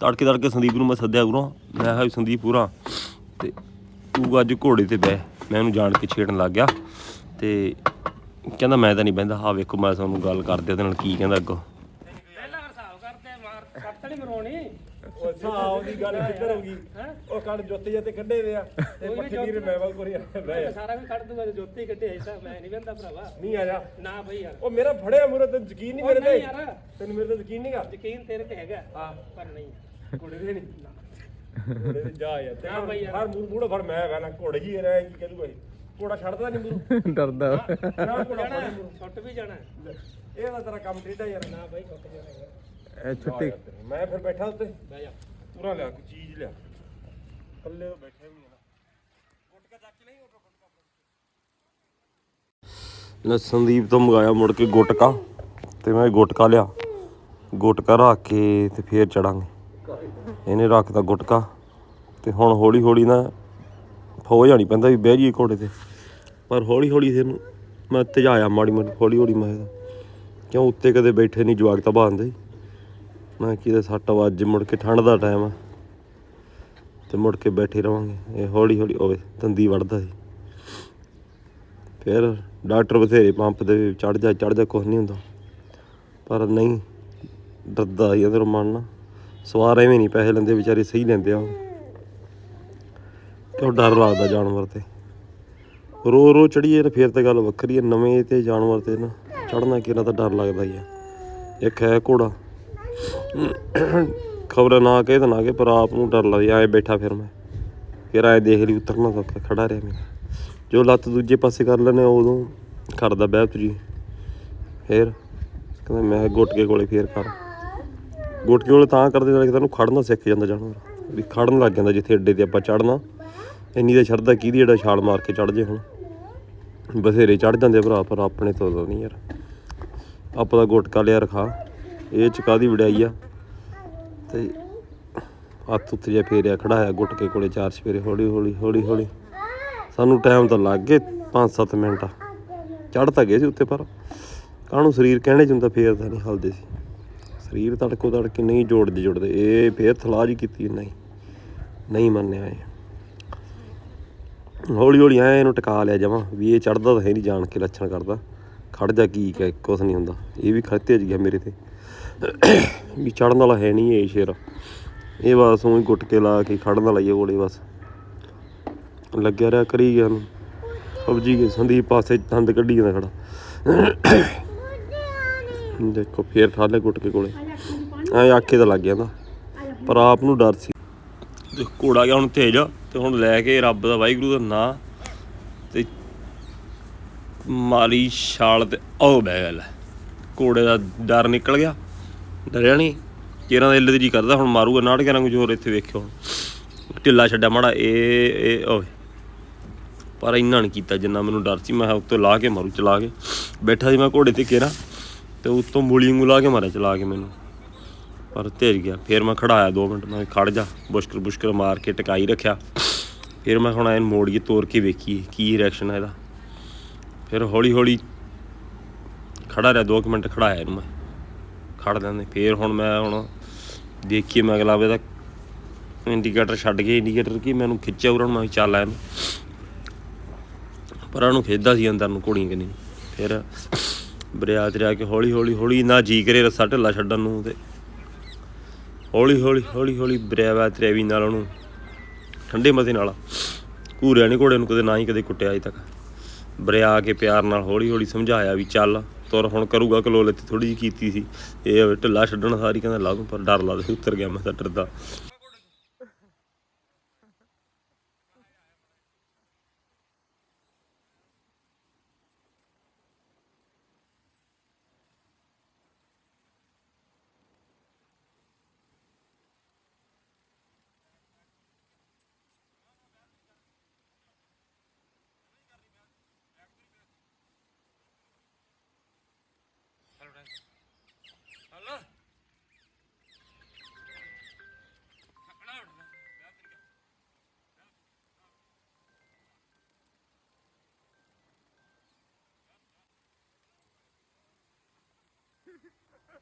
ਤੜਕੇ ਤੜਕੇ ਸੰਦੀਪ ਨੂੰ ਮੈਂ ਸੱਦਿਆ ਉਰੋਂ। ਮੈਂ ਕਿਹਾ ਵੀ ਸੰਦੀਪ ਪੂਰਾ ਤੇ ਤੂੰ ਅੱਜ ਘੋੜੇ ਤੇ ਬਹਿ। ਮੈਂ ਉਹਨੂੰ ਜਾਣ ਕੇ ਛੇੜਨ ਲੱਗ ਗਿਆ ਤੇ ਕਹਿੰਦਾ ਮੈਂ ਤਾਂ ਨਹੀਂ ਬਹਿੰਦਾ। ਆ ਵੇਖੋ, ਮੈਂ ਤੁਹਾਨੂੰ ਗੱਲ ਕਰਦੇ ਉਹਦੇ ਨਾਲ ਕੀ ਕਹਿੰਦਾ ਅੱਗੋਂ ਪਹਿਲਾਂ ਹਿਸਾਬ ਕਰਦੇ ਮਾਰ ਕੱਟ ਤਾਂ ਨਹੀਂ ਮਰਵਾਉਣੀ ਉਹ ਸਾਹ ਦੀ ਗੱਲ ਕਿੱਧਰ ਹੋ ਗਈ। ਉਹ ਕੱਢ ਜੁੱਤੇ ਜੇ ਤੇ ਕੱਢੇ ਵੇ ਆ। ਤੇ ਪੱਠੇ ਵੀਰ ਮੈਵਲ ਕੋਰੀ ਬਹਿ ਜਾ। ਸਾਰਾ ਵੀ ਕੱਢ ਦੂੰਗਾ ਤੇ ਜੋਤੀ ਕੱਢੇ ਐਸਾ ਮੈਂ ਨਹੀਂ ਬੰਦਾ ਭਰਾਵਾ। ਨਹੀਂ ਆ ਜਾ। ਨਾ ਬਈ ਯਾਰ। ਉਹ ਮੇਰਾ ਫੜਿਆ ਮੁਰੇ ਤੇ ਯਕੀਨ ਨਹੀਂ ਮੇਰੇ ਨਹੀਂ ਤੇ ਯਾਰ। ਤੈਨੂੰ ਮੇਰੇ ਤੇ ਯਕੀਨ ਨਹੀਂਗਾ ਯਕੀਨ ਤੇਰੇ ਤੇ ਹੈਗਾ ਹਾਂ। ਪਰ ਨਹੀਂ। ਘੋੜੇ ਦੇ ਨਹੀਂ। ਘੋੜੇ ਦੇ ਜਾ ਯਾਰ। ਨਾ ਬਈ ਯਾਰ। ਹਰ ਮੂਰ ਮੂੜਾ ਫੜ ਮੈਂ ਕਹਿੰਦਾ ਘੋੜੇ ਜੀ ਰਹਿ ਕੀ ਕਹਦੂਗਾ ਇਹ। ਘੋੜਾ ਛੱਡਦਾ ਨਹੀਂ ਮੂਰੂ ਡਰਦਾ। ਨਾ ਘੋੜਾ ਜਾਣਾ ਮੂਰੂ ਛੁੱਟ ਵੀ ਜਾਣਾ। ਇਹ ਤਾਂ ਤੇਰਾ ਕੰਮ ਟੇਢਾ ਯਾਰ। ਨਾ ਬਈ ਛੁੱਟ ਜਾਣਾ ਇਹ ਛੁੱਟੀ। ਮੈਂ ਫਿਰ ਬੈਠਾ ਉੱਤੇ। ਬਹਿ ਜਾ। ਪੂਰਾ ਲਿਆ ਕੋਈ ਚੀਜ਼ ਲਿਆ। ਥੱਲੇ ਬੈਠੇ ਵੀ ਨਾ। ਲੈ ਸੰਦੀਪ ਤੋਂ ਮੰਗਾਇਆ ਮੁੜ ਕੇ ਗੁਟਕਾ ਤੇ ਮੈਂ ਗੁਟਕਾ ਲਿਆ। ਗੁਟਕਾ ਰੱਖ ਕੇ ਤੇ ਫੇਰ ਚੜਾਂਗੇ। ਇਹਨੇ ਰੱਖਤਾ ਗੁਟਕਾ ਤੇ ਹੁਣ ਹੌਲੀ ਹੌਲੀ ਨਾ ਹੋ ਜਾਣੀ ਪੈਂਦਾ ਵੀ ਬਹਿ ਜੀ ਘੋੜੇ ਤੇ। ਪਰ ਹੌਲੀ ਹੌਲੀ ਇਹਨੂੰ ਮੈਂ ਤਜਾਇਆ ਮਾੜੀ ਮਾੜੀ ਹੌਲੀ ਹੌਲੀ ਮੈਂ ਕਿਉਂ ਉੱਤੇ ਕਦੇ ਬੈਠੇ ਨਹੀਂ ਜਵਾਕ ਤਾਂ ਬਾਂਦੇ ਮੈਂ ਕਿਤੇ ਸੱਟ ਵੱਜ ਮੁੜ ਕੇ ਠੰਡ ਦਾ ਟਾਈਮ ਆ। ਤੇ ਮੁੜ ਕੇ ਬੈਠੇ ਰਵਾਂਗੇ। ਇਹ ਹੌਲੀ ਹੌਲੀ, ਓਏ, ਦੰਦੀ ਵੜਦਾ ਸੀ। ਫਿਰ ਡਾਕਟਰ ਬਥੇਰੇ ਪੰਪ ਦੇ ਚੜ ਜਾ ਚੜ ਜਾ ਕੁਝ ਨਹੀਂ ਹੁੰਦਾ। ਪਰ ਨਹੀਂ, ਡਰਦਾ ਹੀ ਅੰਦਰੋਂ ਮਨ ਨਾ। ਸਵਾਰ ਐਵੇਂ ਨਹੀਂ ਪੈਸੇ ਲੈਂਦੇ, ਵਿਚਾਰੇ ਸਹੀ ਲੈਂਦੇ ਆ ਉਹ। ਕਿਉਂ ਡਰ ਲੱਗਦਾ ਜਾਨਵਰ ਤੇ? ਰੋ ਰੋ ਚੜੀਏ ਤਾਂ ਫਿਰ ਤਾਂ ਗੱਲ ਵੱਖਰੀ ਹੈ ਨਵੇਂ ਤੇ ਜਾਨਵਰ ਤੇ ਨਾ ਚੜਨਾ ਕਿਹਨਾਂ ਤਾਂ ਡਰ ਲੱਗਦਾ ਹੀ ਆ। ਇੱਕ ਹੈ ਘੋੜਾ। ਖਬਰ ਨਾ ਕਹੇ ਤਾਂ ਨਾ ਕਿ ਪਰ ਆਪ ਨੂੰ ਡਰ ਲੱਗਦਾ ਐ ਬੈਠਾ ਫਿਰ ਮੈਂ। ਫਿਰ ਐ ਦੇਖ ਲਈ, ਉਤਰਨਾ ਸੌਖਾ ਖੜਾ ਰਿਹਾ ਮੇਰਾ। ਜੋ ਲੱਤ ਦੂਜੇ ਪਾਸੇ ਕਰ ਲੈਨੇ ਉਦੋਂ ਕਰਦਾ ਬਹਿਤ ਜੀ ਫੇਰ ਕਹਿੰਦਾ, ਮੈਂ ਗੁੱਟਕੇ ਕੋਲੇ ਫੇਰ ਕਰ ਗੁੱਟਕੇ ਕੋਲੇ ਤਾਂ ਕਰਦੇ ਜਦੋਂ ਤੈਨੂੰ ਖੜਨਾ ਸਿੱਖ ਜਾਂਦਾ ਜਾਨਵਰ। ਵੀ ਖੜਨ ਲੱਗ ਜਾਂਦਾ ਜਿੱਥੇ ਅੱਡੇ ਤੇ ਆਪਾਂ ਚੜਨਾ ਇੰਨੀ ਤਾਂ ਸ਼ਰਧਾ ਕਿਹਦੀ ਜਿਹੜਾ ਛਾਲ ਮਾਰ ਕੇ ਚੜ ਜੇ ਹੁਣ। ਬਥੇਰੇ ਚੜ ਜਾਂਦੇ ਭਰਾ, ਪਰ ਆਪਣੇ ਤੋਂ ਨਹੀਂ ਯਾਰ। ਆਪਾਂ ਦਾ ਗੁੱਟਕਾ ਲਿਆ ਰਖਾ। ਇਹ ਚ ਕਾਦੀ ਵਡਿਆਈ ਆ? ਤੇ ਹੱਥ ਉੱਤੇ ਜਿਹਾ ਫੇਰਿਆ ਖੜਾਇਆ ਗੁੱਟਕੇ ਕੋਲੇ ਚਾਰ ਸਵੇਰੇ ਹੌਲੀ ਹੌਲੀ ਹੌਲੀ ਹੌਲੀ। ਸਾਨੂੰ ਟਾਈਮ ਤਾਂ ਲੱਗ ਗਏ 5-7 ਮਿੰਟ। ਚੜ ਤਾਂ ਗਏ ਸੀ ਉੱਤੇ, ਪਰ ਕਾਹਨੂੰ ਸਰੀਰ ਕਹਿਣੇ ਚ ਹੁੰਦਾ, ਫੇਰ ਤਾਂ ਨਹੀਂ ਹਲਦੇ ਸੀ। ਸਰੀਰ ਤੜਕੋ ਤੜਕੇ ਨਹੀਂ ਜੋੜਦੇ ਜੋੜਦੇ, ਇਹ ਫੇਰ ਥਲਾਜ ਹੀ ਕੀਤੀ ਨਹੀਂ ਨਹੀਂ ਮੰਨਿਆ ਇਹ। ਹੌਲੀ ਹੌਲੀ ਐ ਇਹਨੂੰ ਟਿਕਾ ਲਿਆ ਜਾਵਾਂ, ਵੀ ਇਹ ਚੜਦਾ ਤਾਂ ਹੈ ਨਹੀਂ, ਜਾਣ ਕੇ ਲੱਛਣ ਕਰਦਾ। ਖੜ ਜਾ ਕੀ ਕਹਿ, ਕੁਛ ਨਹੀਂ ਹੁੰਦਾ। ਇਹ ਵੀ ਖੜਤੇ ਗਿਆ ਮੇਰੇ ਤੇ। ਵੀ ਚੜਨ ਵਾਲਾ ਹੈ ਨਹੀਂ ਇਹ ਸ਼ੇਰ। ਇਹ ਬਸ ਉਹੀ ਗੁੱਟ ਕੇ ਲਾ ਕੇ ਖੜਨ ਵਾਲਾ ਹੀ ਕੋਲੇ ਬਸ। ਲੱਗਿਆ ਰਿਹਾ ਕਰੀ ਗਿਆ ਨੂੰ ਪਬਜੀ ਕੇ ਸੰਦੀਪ ਪਾਸੇ ਦੰਦ ਕੱਢੀ ਜਾਂਦਾ ਖੜਾ। ਦੇਖੋ ਫੇਰ ਠਾਲੇ ਗੁੱਟ ਕੇ ਕੋਲੇ। ਐ ਆਖੇ ਤਾਂ ਲੱਗ ਗਿਆ ਨਾ। ਪਰ ਆਪ ਨੂੰ ਡਰ ਸੀ। ਤੇ ਘੋੜਾ ਗਿਆ ਹੁਣ ਤੇਜ, ਤੇ ਹੁਣ ਲੈ ਕੇ ਰੱਬ ਦਾ ਵਾਹਿਗੁਰੂ ਦਾ ਨਾਂ। ਤੇ ਮਾਰੀ ਛਾਲ ਤੇ ਉਹ ਬਹਿ ਗਿਆ ਲੈ। ਘੋੜੇ ਦਾ ਡਰ ਨਿਕਲ ਗਿਆ। ਡਰਿਆ ਨਹੀਂ। ਚੇਰਾਂ ਦਾ ਇੱਲੇ ਤੇ ਜੀ ਕਰਦਾ, ਹੁਣ ਮਾਰੂਗਾ ਨਾਟਕਾਂ ਵਾਂਗੂ ਜੋਰ ਇੱਥੇ ਵੇਖਿਓ। ਹੁਣ ਢਿੱਲਾ ਛੱਡਿਆ ਮਾੜਾ, ਇਹ ਇਹ, ਓਏ। ਪਰ ਇੰਨਾ ਨਹੀਂ ਕੀਤਾ, ਜਿੰਨਾ ਮੈਨੂੰ ਡਰ ਸੀ, ਮੈਂ ਕਿਹਾ ਉੱਤੋਂ ਲਾ ਕੇ ਮਾਰੂ, ਚਲਾ ਕੇ। ਬੈਠਾ ਸੀ ਮੈਂ ਘੋੜੇ ਤੇ ਕੇਰਾ ਤੇ ਉੱਤੋਂ ਮੂਲੀ ਵਾਂਗੂ ਲਾ ਕੇ ਮਾਰਿਆ, ਚਲਾ ਕੇ ਮੈਨੂੰ। ਪਰ ਤੇਜ ਗਿਆ। ਫਿਰ ਮੈਂ ਖੜਾਇਆ 2 ਮਿੰਟ, ਮੈਂ ਕਿਹਾ ਖੜ ਜਾ, ਬੁਸ਼ਕਰ ਬੁਸ਼ਕਰ ਮਾਰ ਕੇ ਟਿਕਾਈ ਰੱਖਿਆ। ਫਿਰ ਮੈਂ ਹੁਣ ਇਹਨੂੰ ਮੋੜੀਏ ਤੋੜ ਕੇ ਵੇਖੀਏ ਕੀ ਰਿਐਕਸ਼ਨ ਹੈ ਇਹਦਾ। ਫਿਰ ਹੌਲੀ ਹੌਲੀ ਖੜਾ ਰਿਹਾ 2 ਮਿੰਟ ਖੜਾਇਆ ਇਹਨੂੰ ਮੈਂ। ਖੜ ਲੈਂਦੇ। ਫਿਰ ਹੁਣ ਮੈਂ ਹੁਣ ਦੇਖੀਏ ਮੈਂ ਅਗਲਾ ਵੇ ਦਾ ਇੰਡੀਕੇਟਰ ਛੱਡ ਕੇ ਇੰਡੀਕੇਟਰ ਕੀ ਮੈਨੂੰ ਖਿੱਚਿਆ ਉਹਨਾਂ ਮੈਂ ਚੱਲ ਆ ਪਰ ਉਹਨੂੰ ਖਿੱਚਦਾ ਸੀ ਅੰਦਰ ਨੂੰ ਕੁੜੀਆਂ ਕਿੰਨੀ। ਫਿਰ ਬਰਿਆਤ ਰਿਆ ਕੇ ਹੌਲੀ ਹੌਲੀ ਹੌਲੀ ਨਾ ਜੀ ਕਰੇ ਰੱਸਾ ਢਿੱਲਾ ਛੱਡਣ ਨੂੰ ਤੇ ਹੌਲੀ ਹੌਲੀ ਹੌਲੀ ਹੌਲੀ ਬਰਿਆਵਾ ਤਰੇਵੀ ਨਾਲ ਉਹਨੂੰ ਠੰਡੇ ਮਤੇ ਨਾਲ। ਘੂਰਿਆ ਨਹੀਂ ਘੋੜੇ ਨੂੰ ਕਦੇ ਨਾ ਹੀ ਕਦੇ ਕੁੱਟਿਆ ਅਜੇ ਤੱਕ। ਬਰਿਆ ਕੇ ਪਿਆਰ ਨਾਲ ਹੌਲੀ ਹੌਲੀ ਸਮਝਾਇਆ ਵੀ ਚੱਲ। ਤੁਰ ਹੁਣ ਕਰੂਗਾ ਕਲੋਲ ਇੱਥੇ ਥੋੜੀ ਜਿਹੀ ਕੀਤੀ ਸੀ। ਇਹ ਢਿੱਲਾ ਛੱਡਣ ਸਾਰੀ ਕਹਿੰਦਾ ਲਾ ਦੂੰ ਪਰ ਡਰ ਲੱਗਦਾ ਸੀ, ਉਤਰ ਗਿਆ ਮੈਂ ਤਾਂ ਡਰਦਾ